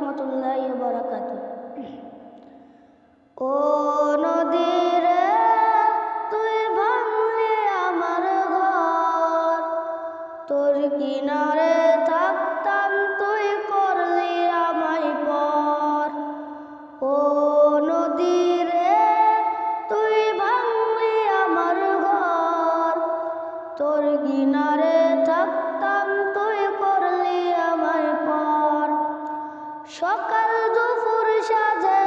রহমতুল্লাহ বরাকাত ও নদীরে, তুই ভাঙলি আমার ঘর। তোর কিনারে তুই পর। ও নদীরে, তুই আমার তোর কিনারে সকাল দুপুর সাজে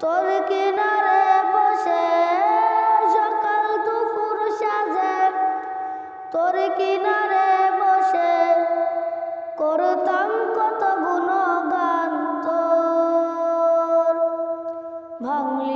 তোর কিনারে বসে। সকাল দুপুর সাজে তোর কিনারে বসে। করতাম কত গুণগান তোর। ভাঙলি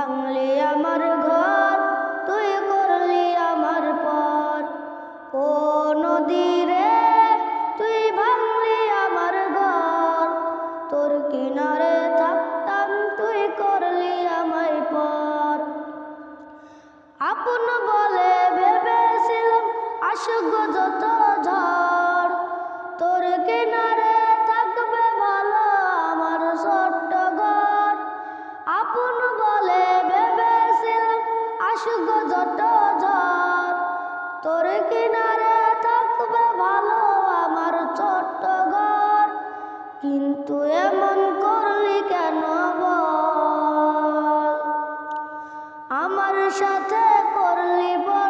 ভাঙলি আমার ঘর, তুই করলি আমার পর। ও নদী রে তুই ভাঙলি আমার ঘর, তোর কিনারে থাকতাম তুই করলি আমায় পর। আপন বলে ভেবেছিলাম, আসুক যত ঝড়। আসুক যত ঝড় তোর কিনারে থাকবে ভালো আমার ছোট্ট ঘর। কিন্তু এমন করলি কেন বল? আমার সাথে করলি বড়